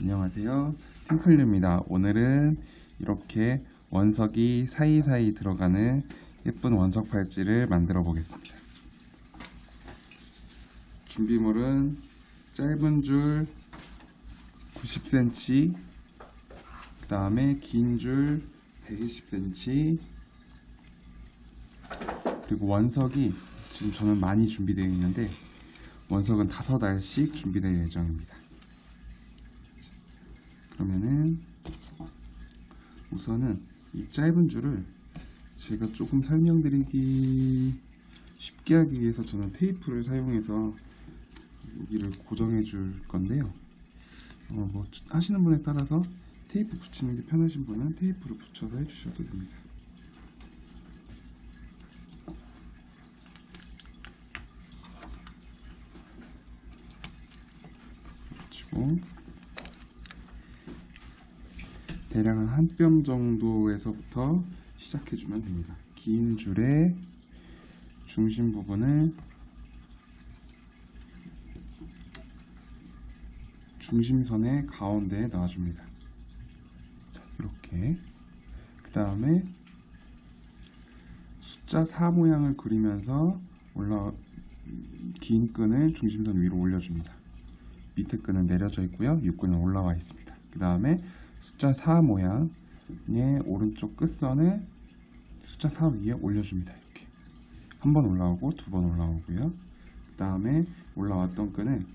안녕하세요. 탱클류입니다. 오늘은 이렇게 원석이 사이사이 들어가는 예쁜 원석 팔찌를 만들어 보겠습니다. 준비물은 짧은 줄 90cm, 그 다음에 긴 줄 120cm, 그리고 원석이 지금 저는 많이 준비되어 있는데 원석은 다섯 알씩 준비될 예정입니다. 그러면은 우선은 이 짧은 줄을 제가 조금 설명드리기 쉽게 하기 위해서 저는 테이프를 사용해서 여기를 고정해 줄 건데요. 어, 뭐 하시는 분에 따라서 테이프 붙이는 게 편하신 분은 테이프를 붙여서 해주셔도 됩니다. 붙이고 대략 한한뼘 정도에서부터 시작해주면 됩니다. 긴 줄의 중심 부분을 중심선의 가운데에 놔줍니다. 자, 이렇게 그 다음에 숫자 4 모양을 그리면서 올라 긴 끈을 중심선 위로 올려줍니다. 밑에 끈은 내려져 있고요. 윗끈은 올라와 있습니다. 그 다음에 숫자 4 모양의 오른쪽 끝선을 숫자 4 위에 올려줍니다. 이렇게 한 번 올라오고 두 번 올라오고요. 그 다음에 올라왔던 끈은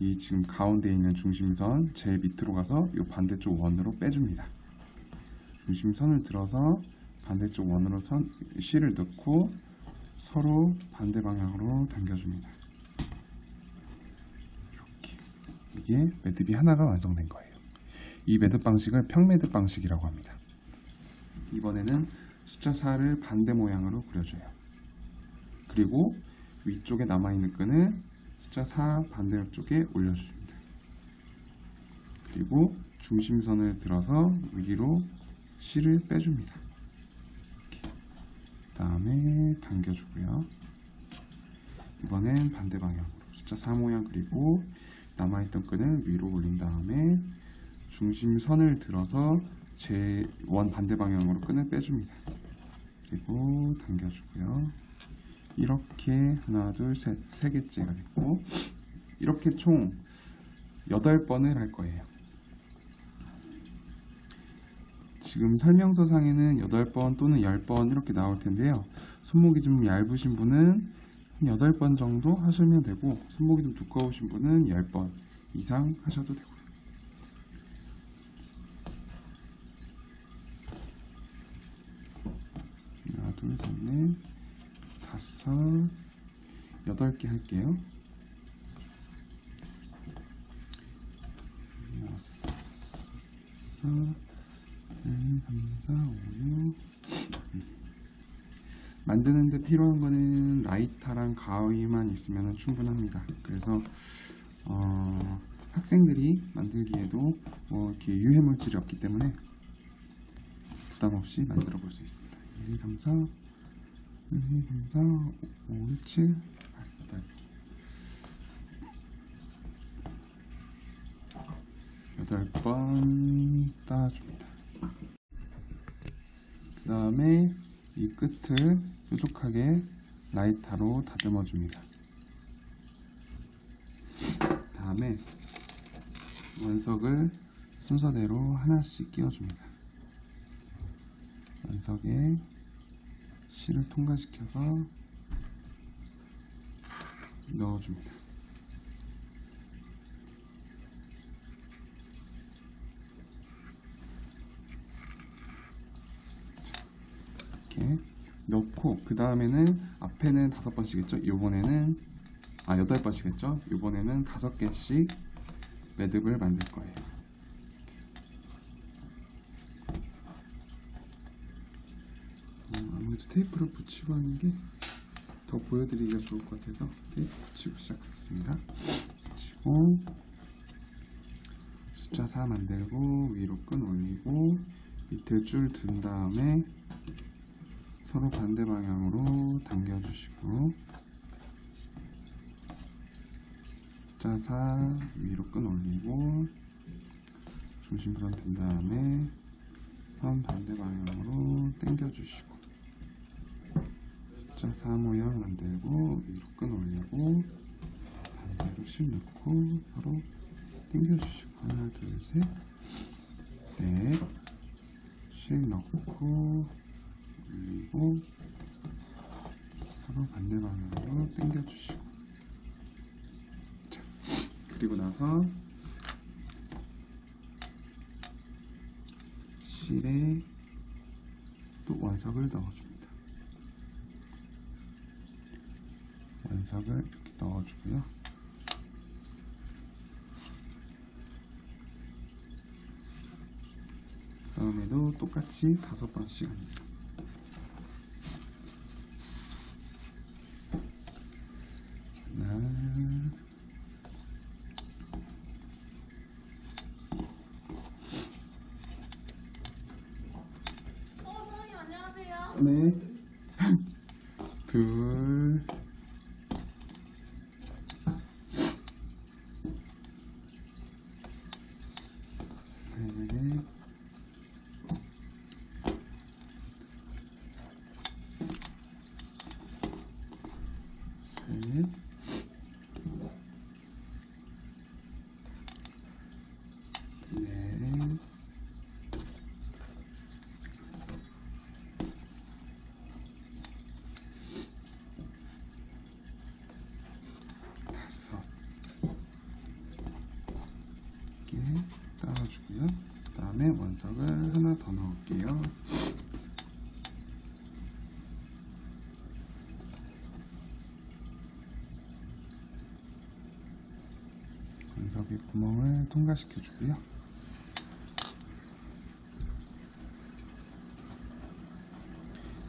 이 지금 가운데 있는 중심선 제일 밑으로 가서 이 반대쪽 원으로 빼줍니다. 중심선을 들어서 반대쪽 원으로 선 실을 넣고 서로 반대 방향으로 당겨줍니다. 이렇게 이게 매듭이 하나가 완성된 거예요. 이 매듭 방식을 평매듭 방식이라고 합니다. 이번에는 숫자 4를 반대 모양으로 그려줘요. 그리고 위쪽에 남아있는 끈을 숫자 4 반대쪽에 올려줍니다. 그리고 중심선을 들어서 위로 실을 빼줍니다. 이렇게. 다음에 당겨주고요. 이번엔 반대 방향으로 숫자 4 모양 그리고 남아있던 끈을 위로 올린 다음에 중심선을 들어서 제 원 반대 방향으로 끈을 빼줍니다. 그리고 당겨주고요. 이렇게 하나, 둘, 셋, 세 개째가 됐고 이렇게 총 8번을 할 거예요. 지금 설명서상에는 8번 또는 10번 이렇게 나올 텐데요. 손목이 좀 얇으신 분은 한 8번 정도 하시면 되고 손목이 좀 두꺼우신 분은 10번 이상 하셔도 되고요. 8개 할게요. 만드는데 필요한 거는 라이터랑 가위만 있으면 충분합니다. 그래서 어, 학생들이 만들기에도 뭐 이렇게 유해 물질이 없기 때문에 부담 없이 만들어 볼 수 있습니다. 1, 3, 4, 1, 2, 3, 4, 5, 6, 7. 8, 8. 8번 따줍니다. 그 다음에 이 끝을 뾰족하게 라이터로 다듬어 줍니다. 다음에 원석을 순서대로 하나씩 끼워줍니다. 원석에 실을 통과시켜서 넣어줍니다. 이렇게 넣고 그 다음에는 앞에는 다섯 번씩 했죠. 이번에는 아 여덟 번씩 했죠. 이번에는 다섯 개씩 매듭을 만들 거예요. 어, 아무래도 테이프를 붙이고 하는 게 더 보여드리기가 좋을 것 같아서 테이프 붙이고 시작하겠습니다. 붙이고 숫자 4 만들고 위로 끈 올리고 밑에 줄 든 다음에 서로 반대 방향으로 당겨주시고 4 위로 끈 올리고 중심 프런트 든 다음에 선 반대 방향으로 당겨주시고 숫자 4 모양 만들고 위로 끈 올리고 반대로 실 넣고 서로 당겨주시고. 하나 둘셋넷실 넣고 올리고 서로 반대 방향으로 당겨주시고 자, 그리고 나서 실에 또 원석을 넣어줍니다. 원석을 이렇게 넣어주고요. 다음에도 똑같이 다섯 번씩 합니다. 하나, 어, 선생님 안녕하 세요. 네, 둘, 셋, 셋, 넷, 다섯 이렇게 따라주고요. 그 원석을 하나 더 넣을게요. 원석의 구멍을 통과시켜 주고요.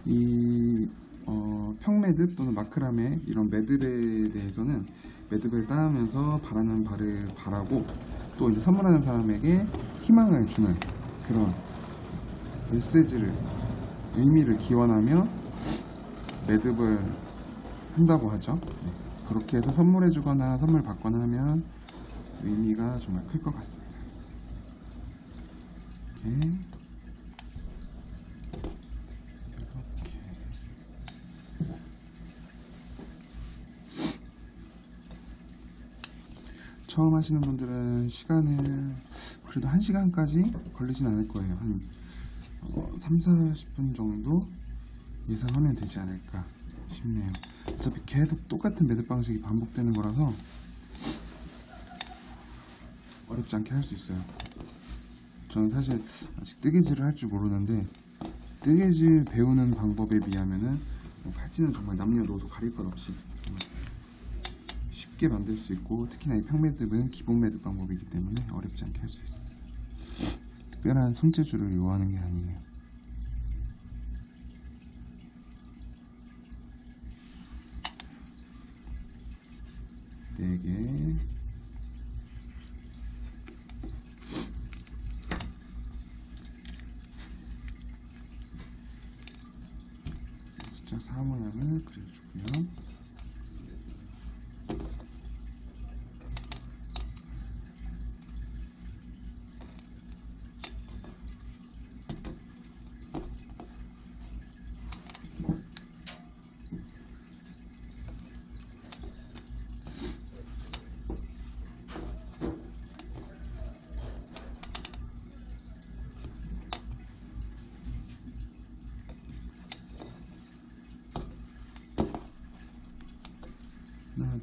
이 어, 평매듭 또는 마크라메 이런 매듭에 대해서는 매듭을 따면서 바라는 바를 바라고 또 이제 선물하는 사람에게 희망을 주는 그런 메시지를 의미를 기원하며 매듭을 한다고 하죠. 네. 그렇게 해서 선물해주거나 선물 받거나 하면 의미가 정말 클 것 같습니다. 이렇게 처음 하시는 분들은 시간을 그래도 1시간까지 걸리진 않을 거예요. 한 어, 3, 40분 정도 예상하면 되지 않을까 싶네요. 어차피 계속 똑같은 매듭 방식이 반복되는 거라서 어렵지 않게 할 수 있어요. 저는 사실 아직 뜨개질을 할 줄 모르는데 뜨개질 배우는 방법에 비하면은 뭐 팔찌는 정말 남녀노소 가릴 것 없이 쉽게 만들 수 있고 특히나 이 평매듭은 기본 매듭 방법이기 때문에 어렵지 않게 할 수 있습니다. 특별한 손재주를 요하는 게 아니에요. 네 개. 숫자 4 모양을 그려주고요.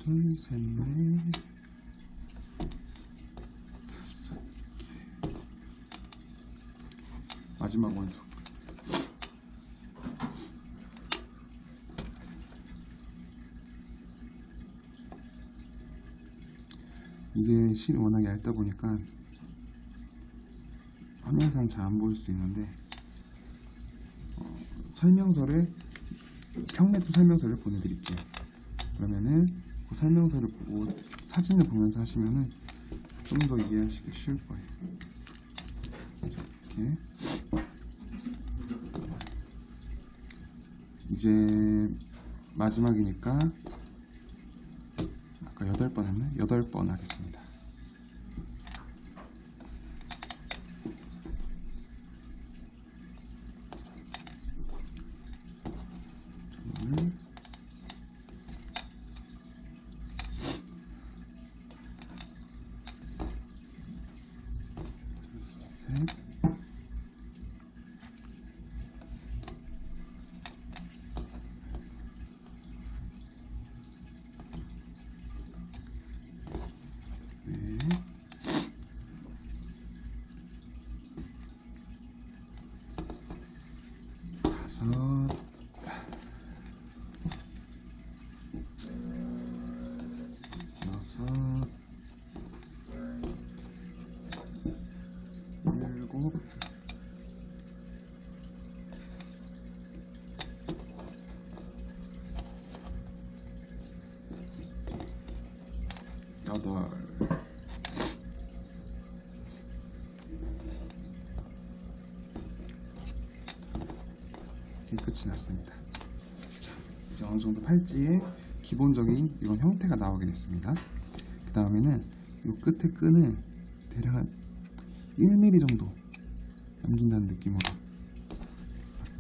둘, 셋, 넷, 다섯 개. 마지막 원석. 이게 실이 워낙 얇다 보니까 화면상 잘 안 보일 수 있는데 어, 설명서를 평매도 설명서를 보내드릴게요. 그러면은 그 설명서를 보고 사진을 보면서 하시면은 좀 더 이해하시기 쉬울 거예요. 이렇게 이제 마지막이니까 아까 여덟 번 했나? 여덟 번 하겠습니다. 셋. 넷. 다섯. 여섯. 일곱. 여덟. 이렇게 끝이 났습니다. 자, 이제 어느 정도 팔찌의 기본적인 이런 형태가 나오게 됐습니다. 그 다음에는 이 끝에 끈을 대략 한 1mm 정도 남긴다는 느낌으로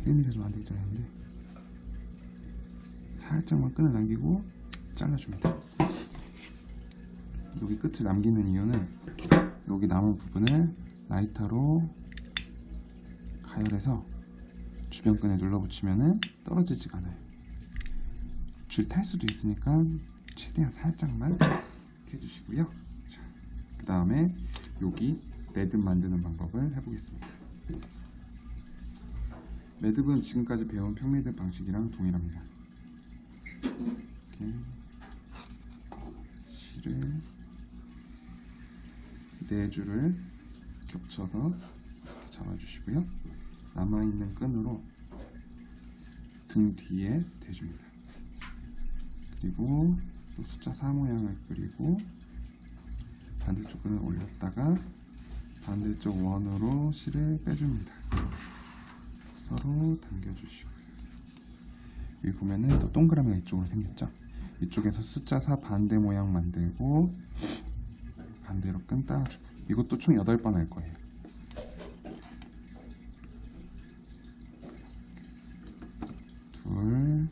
1mm 좀 안 되기 전인데 살짝만 끈을 남기고 잘라줍니다. 여기 끝을 남기는 이유는 여기 남은 부분을 라이터로 가열해서 주변 끈에 눌러붙이면 떨어지지가 않아요. 줄 탈 수도 있으니까 최대한 살짝만 해주시고요. 자, 그 다음에 여기 매듭 만드는 방법을 해보겠습니다. 매듭은 지금까지 배운 평매듭 방식이랑 동일합니다. 이렇게 실을 네 줄을 겹쳐서 잡아주시고요. 남아있는 끈으로 등 뒤에 대줍니다. 그리고 또 숫자 4 모양을 그리고 반대쪽 끈을 올렸다가 반대쪽 원으로 실을 빼줍니다. 서로 당겨주시고요. 여기 보면은 또 동그라미가 이쪽으로 생겼죠? 이쪽에서 숫자 4 반대 모양 만들고 반대로 끈 따라주고 이것도 총 8번 할 거예요. 둘,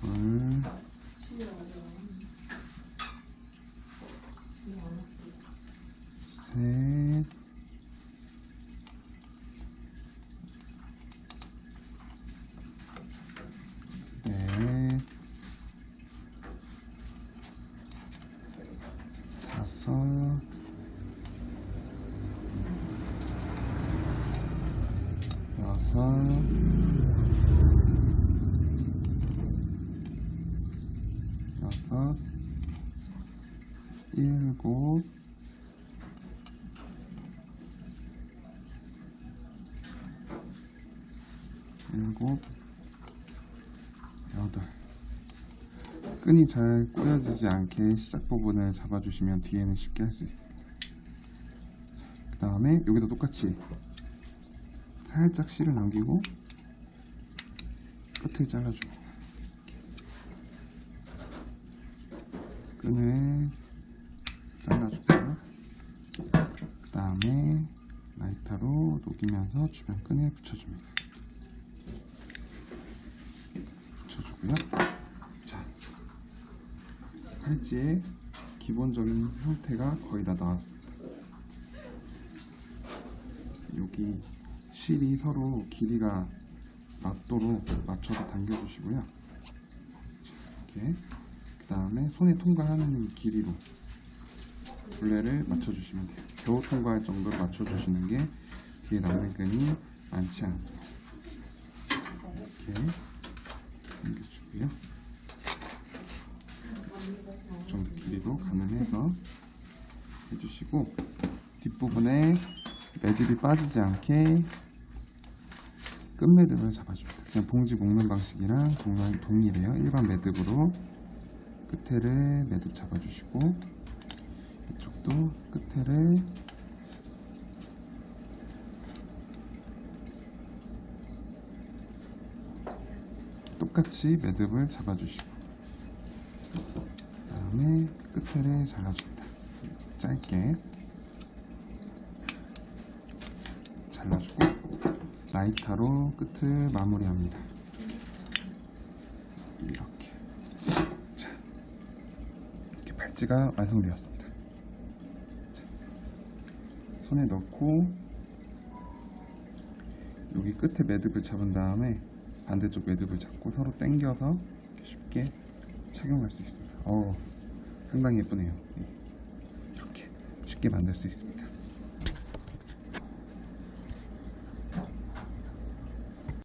둘, 셋, 넷, 다섯, 여섯, 여섯, 일곱, 일곱, 여덟. 끈이 잘 꼬여지지 않게 시작 부분을 잡아주시면 뒤에는 쉽게 할 수 있습니다. 그 다음에 여기도 똑같이 살짝 실을 남기고 끝을 잘라주고 끈을 잘라주고요. 그 다음에 라이터로 녹이면서 주변 끈에 붙여줍니다. 붙여주고요. 자, 팔찌의 기본적인 형태가 거의 다 나왔습니다. 여기 실이 서로 길이가 맞도록 맞춰서 당겨주시고요. 자, 이렇게 그 다음에 손에 통과하는 길이로 둘레를 맞춰주시면 돼요. 겨우 통과할 정도로 맞춰주시는 게 뒤에 남는 끈이 많지 않습니다. 이렇게 당겨주고요. 이 정도 길이로 가늠해서 해주시고 뒷부분에 매듭이 빠지지 않게 끝매듭을 잡아줍니다. 그냥 봉지 묶는 방식이랑 동일, 동일해요. 일반 매듭으로 끝에를 매듭 잡아주시고 이쪽도 끝에를 똑같이 매듭을 잡아주시고 그 다음에 끝에를 잘라줍니다. 짧게 잘라주고 라이터로 끝을 마무리합니다. 이렇게 팔찌가 완성되었습니다. 손에 넣고 여기 끝에 매듭을 잡은 다음에 반대쪽 매듭을 잡고 서로 당겨서 쉽게 착용할 수 있습니다. 어, 상당히 예쁘네요. 네. 이렇게 쉽게 만들 수 있습니다.